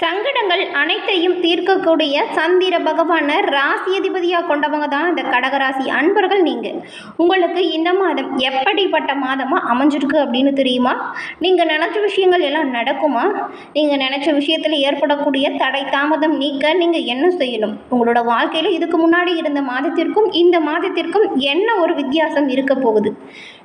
சங்கடங்கள் அனைத்தையும் தீர்க்கக்கூடிய சந்திர பகவானை ராசி அதிபதியாக கொண்டவங்க தான் இந்த கடகராசி அன்பர்கள் நீங்கள் உங்களுக்கு இந்த மாதம் எப்படிப்பட்ட மாதமாக அமைஞ்சிருக்கு அப்படின்னு தெரியுமா? நீங்கள் நினச்ச விஷயங்கள் எல்லாம் நடக்குமா? நீங்கள் நினச்ச விஷயத்தில் ஏற்படக்கூடிய தடை தாமதம் நீக்க நீங்கள் என்ன செய்யணும்? உங்களோட வாழ்க்கையில் இதுக்கு முன்னாடி இருந்த மாதத்திற்கும் இந்த மாதத்திற்கும் என்ன ஒரு வித்தியாசம் இருக்க போகுது?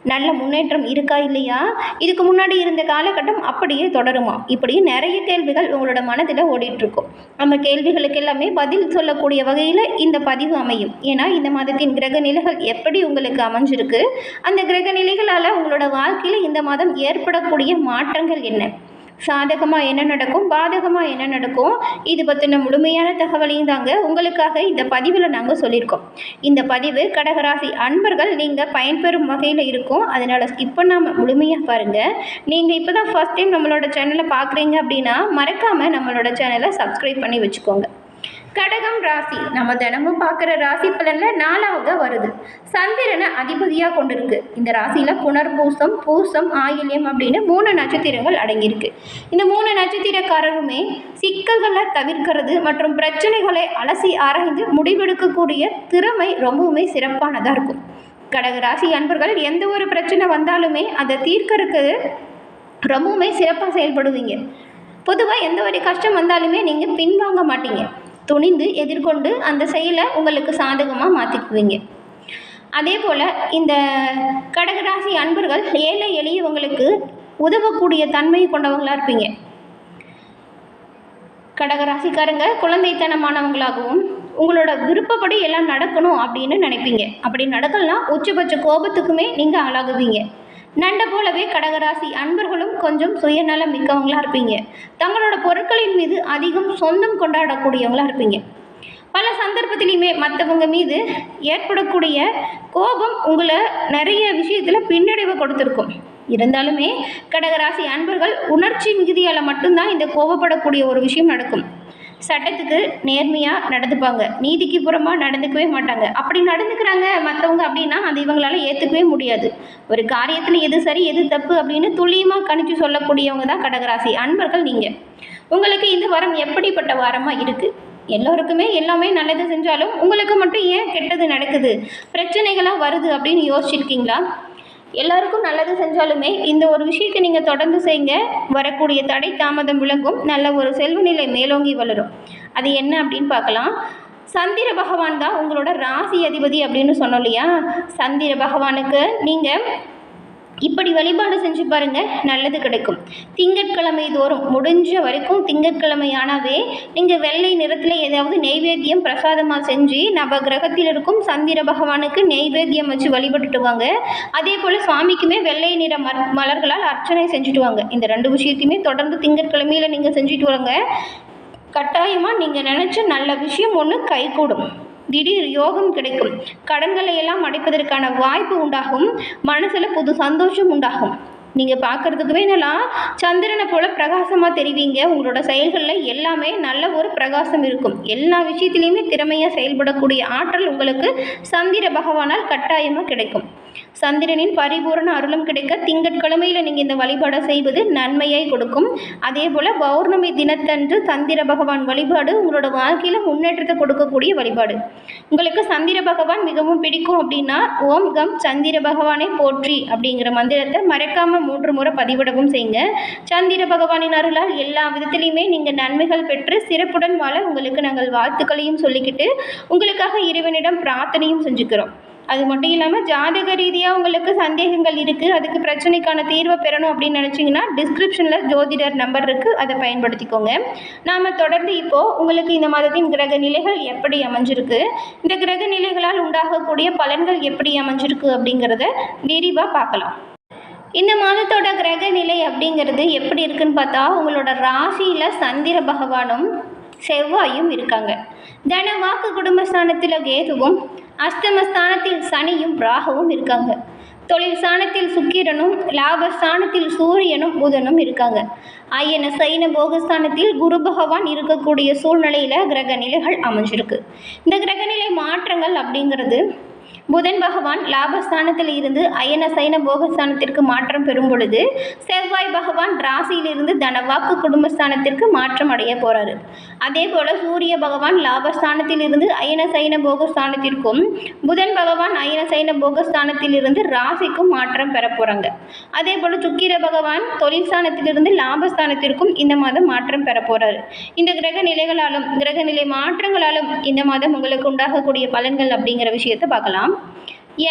நல்ல முன்னேற்றம் இருக்கா இல்லையா? இதுக்கு முன்னாடி இருந்த காலகட்டம் அப்படியே தொடருமா? இப்படி நிறைய கேள்விகள் உங்களோட மனதில் ஓடிட்டுருக்கும். அந்த கேள்விகளுக்கு எல்லாமே பதில் சொல்லக்கூடிய வகையில் இந்த பதிவு அமையும். ஏன்னா இந்த மாதத்தின் கிரக நிலைகள் எப்படி உங்களுக்கு அமைஞ்சிருக்கு? அந்த கிரக நிலைகளால் உங்களோட வாழ்க்கையில் இந்த மாதம் ஏற்படக்கூடிய மாற்றங்கள் என்ன? சாதகமாக என்ன நடக்கும் பாதகமாக என்ன நடக்கும் இது பற்றின முழுமையான தகவலையும் தாங்க உங்களுக்காக இந்த பதிவில் நாங்கள் சொல்லியிருக்கோம். இந்த பதிவு கடகராசி அன்பர்கள் நீங்கள் பயன்பெறும் வகையில் இருக்கும். அதனால் ஸ்கிப் பண்ணாமல் முழுமையாக பாருங்கள் நீங்கள் இப்போ தான் ஃபஸ்ட் டைம் நம்மளோட சேனலை பார்க்குறீங்க அப்படின்னா மறக்காமல் நம்மளோட சேனலை சப்ஸ்கிரைப் பண்ணி வச்சுக்கோங்க. கடகம் ராசி. நம்ம தினமும் பார்க்குற ராசி பலனில் நாலாவது வருது. சந்திரனை அதிபதியாக கொண்டிருக்கு. இந்த ராசியில் புனர்பூசம் பூசம் ஆயில்யம் அப்படின்னு மூணு நட்சத்திரங்கள் அடங்கியிருக்கு. இந்த மூணு நட்சத்திரக்காரருமே சிக்கல்களை தவிர்க்கிறது மற்றும் பிரச்சனைகளை அலசி ஆராய்ந்து முடிவெடுக்கக்கூடிய திறமை ரொம்பவுமே சிறப்பானதாக இருக்கும். கடகராசி அன்பர்கள் எந்த ஒரு பிரச்சனை வந்தாலுமே அதை தீர்க்கறதுக்கு ரொம்பவுமே சிறப்பாக செயல்படுவீங்க. பொதுவாக எந்த ஒரு கஷ்டம் வந்தாலுமே நீங்கள் பின்வாங்க மாட்டீங்க. துணிந்து எதிர்கொண்டு அந்த செயலை உங்களுக்கு சாதகமாக மாற்றிக்குவீங்க அதே போல் இந்த கடகராசி அன்பர்கள் ஏழை எளியவங்களுக்கு உதவக்கூடிய தன்மை கொண்டவங்களாக இருப்பீங்க. கடகராசிக்காரங்க குழந்தைத்தனமானவங்களாகவும் உங்களோட விருப்பப்படி எல்லாம் நடக்கணும் அப்படின்னு நினைப்பீங்க. அப்படி நடக்கலாம் உச்சபட்ச கோபத்துக்குமே நீங்கள் ஆளாகுவீங்க. நண்டை போலவே கடகராசி அன்பர்களும் கொஞ்சம் சுயநலம் மிக்கவங்களாக இருப்பீங்க. தங்களோட பொருட்களின் மீது அதிகம் சொந்தம் கொண்டாடக்கூடியவங்களாக இருப்பீங்க. பல சந்தர்ப்பத்திலையுமே மற்றவங்க மீது ஏற்படக்கூடிய கோபம் உங்களை நிறைய விஷயத்தில் பின்னடைவை கொடுத்துருக்கும். இருந்தாலுமே கடகராசி அன்பர்கள் உணர்ச்சி மிகுதியால் மட்டும்தான் இந்த கோபப்படக்கூடிய ஒரு விஷயம் நடக்கும். சட்டத்துக்கு நேர்மையாக நடந்துப்பாங்க. நீதிக்கு புறமாக நடந்துக்கவே மாட்டாங்க. அப்படி நடந்துக்கிறாங்க மற்றவங்க அப்படின்னா அது இவங்களால ஏற்றுக்கவே முடியாது. ஒரு காரியத்தில் எது சரி எது தப்பு அப்படின்னு துல்லியமாக கணிச்சு சொல்லக்கூடியவங்க தான் கடகராசி. அன்பர்கள் நீங்கள் உங்களுக்கு இந்த வாரம் எப்படிப்பட்ட வாரமாக இருக்குது எல்லோருக்குமே எல்லாமே நல்லது செஞ்சாலும் உங்களுக்கு மட்டும் ஏன் கெட்டது நடக்குது? பிரச்சனைகளாக வருது அப்படின்னு யோசிச்சிருக்கீங்களா? எல்லாருக்கும் நல்லது செஞ்சாலுமே இந்த ஒரு விஷயத்தை நீங்கள் தொடர்ந்து செய்யுங்க வரக்கூடிய தடை தாமதம் விளங்கும். நல்ல ஒரு செல்வ நிலை மேலோங்கி வளரும். அது என்ன அப்படின்னு பார்க்கலாம். சந்திர பகவான் தான் உங்களோட ராசி அதிபதி அப்படின்னு சொன்னோம் இல்லையா? சந்திர பகவானுக்கு நீங்கள் இப்படி வழிபாடு செஞ்சு பாருங்க நல்லது கிடைக்கும். திங்கட்கிழமை தோறும் முடிஞ்ச வரைக்கும் திங்கட்கிழமை ஆனாவே நீங்கள் வெள்ளை நிறத்தில் ஏதாவது நெய்வேத்தியம் பிரசாதமாக செஞ்சு நவ கிரகத்தில் இருக்கும் சந்திர பகவானுக்கு நெய்வேத்தியம் வச்சு வழிபட்டுட்டு வாங்க. அதே போல் சுவாமிக்குமே வெள்ளை நிற மர் மலர்களால் அர்ச்சனை செஞ்சுட்டு வாங்க. இந்த ரெண்டு விஷயத்தையுமே தொடர்ந்து திங்கட்கிழமையில் நீங்கள் செஞ்சுட்டு வாங்க. கட்டாயமாக நீங்கள் நினச்ச நல்ல விஷயம் ஒன்று கைகூடும். திடீர் யோகம் கிடைக்கும். கடன்களை எல்லாம் அடைப்பதற்கான வாய்ப்பு உண்டாகும். மனசில் புது சந்தோஷம் உண்டாகும். நீங்கள் பார்க்குறதுக்குவே நல்லா சந்திரனை போல் பிரகாசமாக தெரிவிங்க. உங்களோட செயல்களில் எல்லாமே நல்ல ஒரு பிரகாசம் இருக்கும். எல்லா விஷயத்துலையுமே திறமையாக செயல்படக்கூடிய ஆற்றல் உங்களுக்கு சந்திர பகவானால் கட்டாயமாக கிடைக்கும். சந்திரனின் பரிபூரண அருளும் கிடைக்க திங்கட்கிழமையில் நீங்கள் இந்த வழிபாடை செய்வது நன்மையை கொடுக்கும். அதே போல் பௌர்ணமி தினத்தன்று சந்திர பகவான் வழிபாடு உங்களோட வாழ்க்கையில் முன்னேற்றத்தை கொடுக்கக்கூடிய வழிபாடு. உங்களுக்கு சந்திர பகவான் மிகவும் பிடிக்கும் அப்படின்னா ஓம் கம் சந்திர பகவானை போற்றி அப்படிங்கிற மந்திரத்தை மறக்காமல் மூன்று முறை பதிவிடவும் செய்யுங்க. சந்திர பகவானின் அருளால் எல்லா விதத்திலையுமே நீங்கள் நன்மைகள் பெற்று சிறப்புடன் வாழ உங்களுக்கு நாங்கள் வாழ்த்துக்களையும் சொல்லிக்கிட்டு உங்களுக்காக இறைவனிடம் பிரார்த்தனையும் செஞ்சுக்கிறோம். அது மட்டும் இல்லாமல் ஜாதக ரீதியாக உங்களுக்கு சந்தேகங்கள் இருக்குது அதுக்கு பிரச்சனைக்கான தீர்வை பெறணும் அப்படின்னு நினச்சிங்கன்னா டிஸ்கிரிப்ஷனில் ஜோதிடர் நம்பர் இருக்குது அதை பயன்படுத்திக்கோங்க. நாம் தொடர்ந்து இப்போது உங்களுக்கு இந்த மாதத்தின் கிரக நிலைகள் எப்படி அமைஞ்சிருக்கு இந்த கிரக நிலைகளால் உண்டாகக்கூடிய பலன்கள் எப்படி அமைஞ்சிருக்கு அப்படிங்கிறத விரிவாக பார்க்கலாம். இந்த மாதத்தோட கிரக நிலை அப்படிங்கிறது எப்படி இருக்குன்னு பார்த்தா உங்களோட ராசியில் சந்திர பகவானும் செவ்வாயும் இருக்காங்க. தன வாக்கு குடும்பஸ்தானத்தில் கேதுவும் அஷ்டமஸ்தானத்தில் சனியும் ராகுவும் இருக்காங்க. தொழில் ஸ்தானத்தில் சுக்கிரனும் லாபஸ்தானத்தில் சூரியனும் புதனும் இருக்காங்க. ஐயன சைன போகஸ்தானத்தில் குரு பகவான் இருக்கக்கூடிய சூழ்நிலையில் கிரக நிலைகள் அமைஞ்சிருக்கு. இந்த கிரகநிலை மாற்றங்கள் அப்படிங்கிறது புதன் பகவான் லாபஸ்தானத்தில் இருந்து அயன சைன போகஸ்தானத்திற்கு மாற்றம் பெறும் பொழுது செவ்வாய் பகவான் ராசியிலிருந்து தனவாக்கு குடும்பஸ்தானத்திற்கு மாற்றம் அடைய போகிறாரு அதே போல் சூரிய பகவான் லாபஸ்தானத்தில் இருந்து அயன சைன போகஸ்தானத்திற்கும் புதன் பகவான் அயன சைன போகஸ்தானத்தில் இருந்து ராசிக்கும் மாற்றம் பெற போகிறாங்க அதே போல் சுக்கிர பகவான் தொழில் ஸ்தானத்திலிருந்து லாபஸ்தானத்திற்கும் இந்த மாதம் மாற்றம் பெற போறாரு. இந்த கிரக நிலைகளாலும் கிரக நிலை மாற்றங்களாலும் இந்த மாதம் உங்களுக்கு உண்டாகக்கூடிய பலன்கள் அப்படிங்கிற விஷயத்தை பார்க்கலாம்.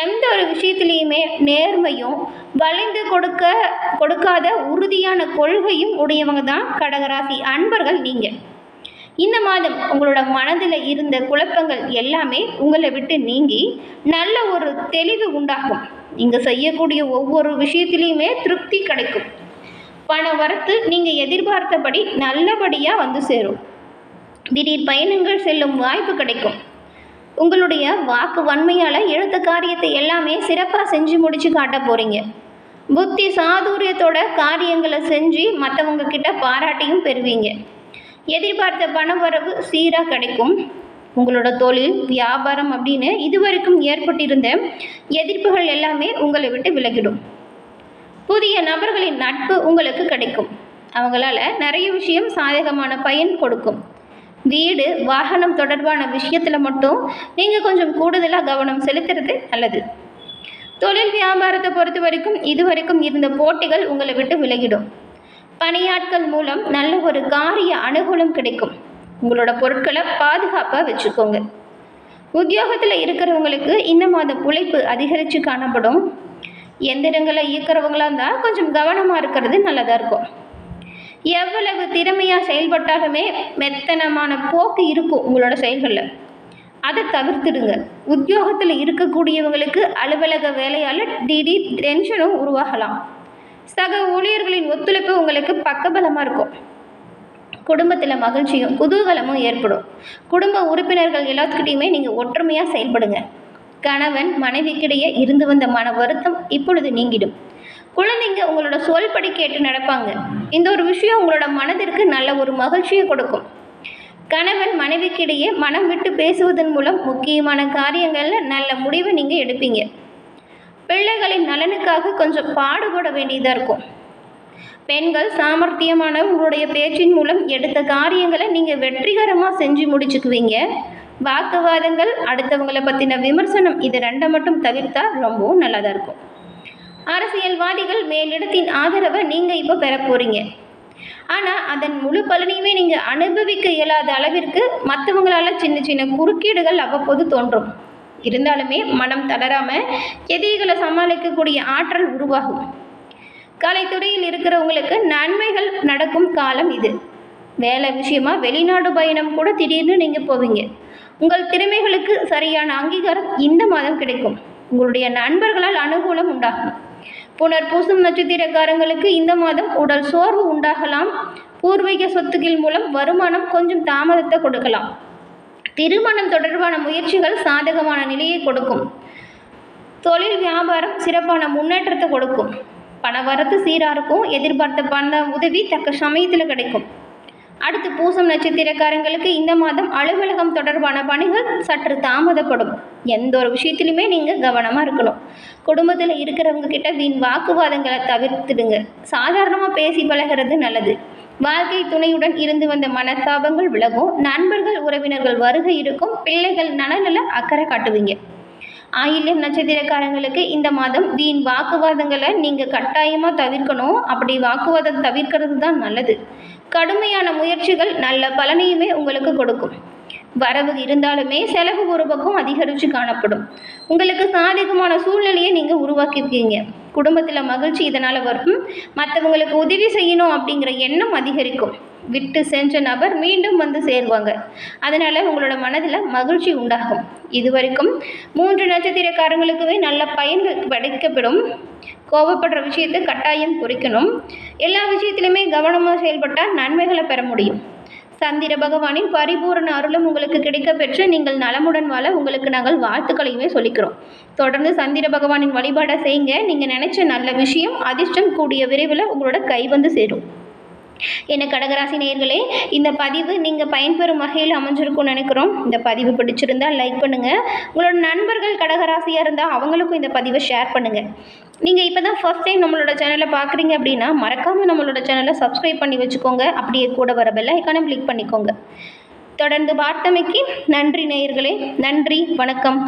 எந்த ஒரு விஷயத்துலையுமே நேர்மையும் வளைந்து கொடுக்க கொடுக்காத உறுதியான கொள்கையும் உடையவங்க தான் கடகராசி. அன்பர்கள் நீங்கள் இந்த மாதம் உங்களோட மனதில் இருந்த குழப்பங்கள் எல்லாமே உங்களை விட்டு நீங்கி நல்ல ஒரு தெளிவு உண்டாகும். நீங்கள் செய்யக்கூடிய ஒவ்வொரு விஷயத்திலையுமே திருப்தி கிடைக்கும். பண வரத்து நீங்கள் எதிர்பார்த்தபடி நல்லபடியாக வந்து சேரும். திடீர் பயணங்கள் செல்லும் வாய்ப்பு கிடைக்கும். உங்களுடைய வாக்கு வன்மையால் எழுத்த காரியத்தை எல்லாமே சிறப்பாக செஞ்சு முடிச்சு காட்ட போகிறீங்க புத்தி சாதுரியத்தோட காரியங்களை செஞ்சு மற்றவங்க கிட்ட பாராட்டியும் பெறுவீங்க. எதிர்பார்த்த பண வரவு சீராக கிடைக்கும். உங்களோட தொழில் வியாபாரம் அப்படின்னு இதுவரைக்கும் ஏற்பட்டிருந்த எதிர்ப்புகள் எல்லாமே உங்களை விட்டு விலகிடும். புதிய நபர்களின் நட்பு உங்களுக்கு கிடைக்கும். அவங்களால நிறைய விஷயம் சாதகமான பயன் கொடுக்கும். வீடு வாகனம் தொடர்பான விஷயத்தில் மட்டும் நீங்கள் கொஞ்சம் கூடுதலாக கவனம் செலுத்துறது நல்லது. தொழில் வியாபாரத்தை பொறுத்த வரைக்கும் இதுவரைக்கும் இருந்த போட்டிகள் உங்களை விட்டு விலகிடும். பணியாட்கள் மூலம் நல்ல ஒரு காரிய அனுகூலம் கிடைக்கும். உங்களோட பொருட்களை பாதுகாப்பாக வச்சுக்கோங்க. உத்தியோகத்தில் இருக்கிறவங்களுக்கு இந்த மாதம் உழைப்பு அதிகரித்து காணப்படும். எந்திரங்களை இயக்கிறவங்களாக இருந்தால் கொஞ்சம் கவனமாக இருக்கிறது நல்லதாக இருக்கும். எவ்வளவு திறமையாக செயல்பட்டாலுமே மெத்தனமான போக்கு இருக்கும் உங்களோட செயல்களில். அதை தவிர்த்துடுங்க. உத்தியோகத்தில் இருக்கக்கூடியவங்களுக்கு அலுவலக வேலையால் திடீர் டென்ஷனும் உருவாகலாம். சக ஊழியர்களின் ஒத்துழைப்பு உங்களுக்கு பக்கபலமாக இருக்கும். குடும்பத்தில் மகிழ்ச்சியும் குதூகலமும் ஏற்படும். குடும்ப உறுப்பினர்கள் எல்லாத்துக்கிட்டையுமே நீங்கள் ஒற்றுமையாக செயல்படுங்க. கணவன் மனைவிக்கிடையே இருந்து வந்த மன வருத்தம் இப்பொழுது நீங்கிடும். குழந்தைங்க உங்களோட சொல்படி கேட்டு நடப்பாங்க. இந்த ஒரு விஷயம் உங்களோட மனதிற்கு நல்ல ஒரு மகிழ்ச்சியை கொடுக்கும். கணவன் மனைவிக்கிடையே மனம் விட்டு பேசுவதன் மூலம் முக்கியமான காரியங்களில் நல்ல முடிவை நீங்கள் எடுப்பீங்க. பிள்ளைகளின் நலனுக்காக கொஞ்சம் பாடுபட வேண்டியதாக இருக்கும். பெண்கள் சாமர்த்தியமான உங்களுடைய பேச்சின் மூலம் எடுத்த காரியங்களை நீங்கள் வெற்றிகரமாக செஞ்சு முடிச்சுக்குவீங்க. வாக்குவாதங்கள் அடுத்தவங்களை பற்றின விமர்சனம் இது ரெண்டை மட்டும் தவிர்த்தா ரொம்பவும் நல்லதாக இருக்கும். அரசியல்வாதிகள் மேலிடத்தின் ஆதரவை நீங்கள் இப்போ பெற போகிறீங்க ஆனால் அதன் முழு பலனையுமே நீங்கள் அனுபவிக்க இயலாத அளவிற்கு மற்றவங்களால சின்ன சின்ன குறுக்கீடுகள் அவ்வப்போது தோன்றும். இருந்தாலுமே மனம் தளராமல் எதிரிகளை சமாளிக்கக்கூடிய ஆற்றல் உருவாகும். கலைத்துறையில் இருக்கிறவங்களுக்கு நன்மைகள் நடக்கும் காலம் இது. வேலை விஷயமா வெளிநாடு பயணம் கூட திடீர்னு நீங்கள் போவீங்க. உங்கள் திறமைகளுக்கு சரியான அங்கீகாரம் இந்த மாதம் கிடைக்கும். உங்களுடைய நண்பர்களால் அனுகூலம் உண்டாகும். புனர் பூசும் நட்சத்திரக்காரங்களுக்கு இந்த மாதம் உடல் சோர்வு உண்டாகலாம். பூர்வீக சொத்துக்கள் மூலம் வருமானம் கொஞ்சம் தாமதத்தை கொடுக்கலாம். திருமணம் தொடர்பான முயற்சிகள் சாதகமான நிலையை கொடுக்கும். தொழில் வியாபாரம் சிறப்பான முன்னேற்றத்தை கொடுக்கும். பண வரத்து சீராக இருக்கும். எதிர்பார்த்த பண உதவி தக்க சமயத்தில் கிடைக்கும். அடுத்து பூசம் நட்சத்திரக்காரங்களுக்கு இந்த மாதம் அலுவலகம் தொடர்பான பணிகள் சற்று தாமதப்படும். எந்த ஒரு விஷயத்திலுமே நீங்கள் கவனமாக இருக்கணும். குடும்பத்தில் இருக்கிறவங்க கிட்ட வீண் வாக்குவாதங்களை தவிர்த்துடுங்க. சாதாரணமாக பேசி பழகிறது நல்லது. வாழ்க்கை துணையுடன் இருந்து வந்த மனஸ்தாபங்கள் விலகும். நண்பர்கள் உறவினர்கள் வருகை இருக்கும். பிள்ளைகள் நலனில் அக்கறை காட்டுவீங்க. ஆயில்யம் நட்சத்திரக்காரங்களுக்கு இந்த மாதம் வீண் வாக்குவாதங்களை நீங்கள் கட்டாயமாக தவிர்க்கணும். அப்படி வாக்குவாதம் தவிர்க்கிறது தான் நல்லது. கடுமையான முயற்சிகள் நல்ல பலனையுமே உங்களுக்கு கொடுக்கும். வரவு இருந்தாலுமே செலவு ஒரு பக்கம் அதிகரித்து காணப்படும். உங்களுக்கு சாதகமான சூழ்நிலையை நீங்கள் உருவாக்கியிருக்கீங்க. குடும்பத்தில் மகிழ்ச்சி இதனால் வரும். மற்றவங்களுக்கு உதவி செய்யணும் அப்படிங்கிற எண்ணம் அதிகரிக்கும். விட்டு சென்ற நபர் மீண்டும் வந்து சேருவாங்க. அதனால் உங்களோட மனதில் மகிழ்ச்சி உண்டாகும். இதுவரைக்கும் மூன்று நட்சத்திரக்காரங்களுக்குமே நல்ல பயன்கள் கிடைக்கப்படும் கோபப்படுற விஷயத்தை கட்டாயம் குறிக்கணும். எல்லா விஷயத்திலுமே கவனமாக செயல்பட்டால் நன்மைகளை பெற முடியும். சந்திர பகவானின் பரிபூரண அருளும் உங்களுக்கு கிடைக்க பெற்று நீங்கள் நலமுடன் வாழ உங்களுக்கு நாங்கள் வாழ்த்துக்களையுமே சொல்லிக்கிறோம். தொடர்ந்து சந்திர பகவானின் வழிபாடை செய்யுங்க. நீங்கள் நினச்ச நல்ல விஷயம் அதிர்ஷ்டம் கூடிய விரைவில் உங்களோட கை வந்து சேரும். என்ன கடகராசி நேயர்களே இந்த பதிவு நீங்கள் பயன்பெறும் வகையில் அமைஞ்சிருக்கும்னு நினைக்கிறோம். இந்த பதிவு பிடிச்சிருந்தால் லைக் பண்ணுங்கள் உங்களோட நண்பர்கள் கடகராசியாக இருந்தால் அவங்களுக்கும் இந்த பதிவை ஷேர் பண்ணுங்கள் நீங்கள் இப்போ தான் ஃபர்ஸ்ட் டைம் நம்மளோட சேனலை பார்க்குறீங்க அப்படின்னா மறக்காமல் நம்மளோட சேனலை சப்ஸ்கிரைப் பண்ணி வச்சுக்கோங்க. அப்படியே கூட வர பெல் ஐக்கானும் கிளிக் பண்ணிக்கோங்க. தொடர்ந்து பார்த்தமைக்கு நன்றி நேயர்களே. நன்றி. வணக்கம்.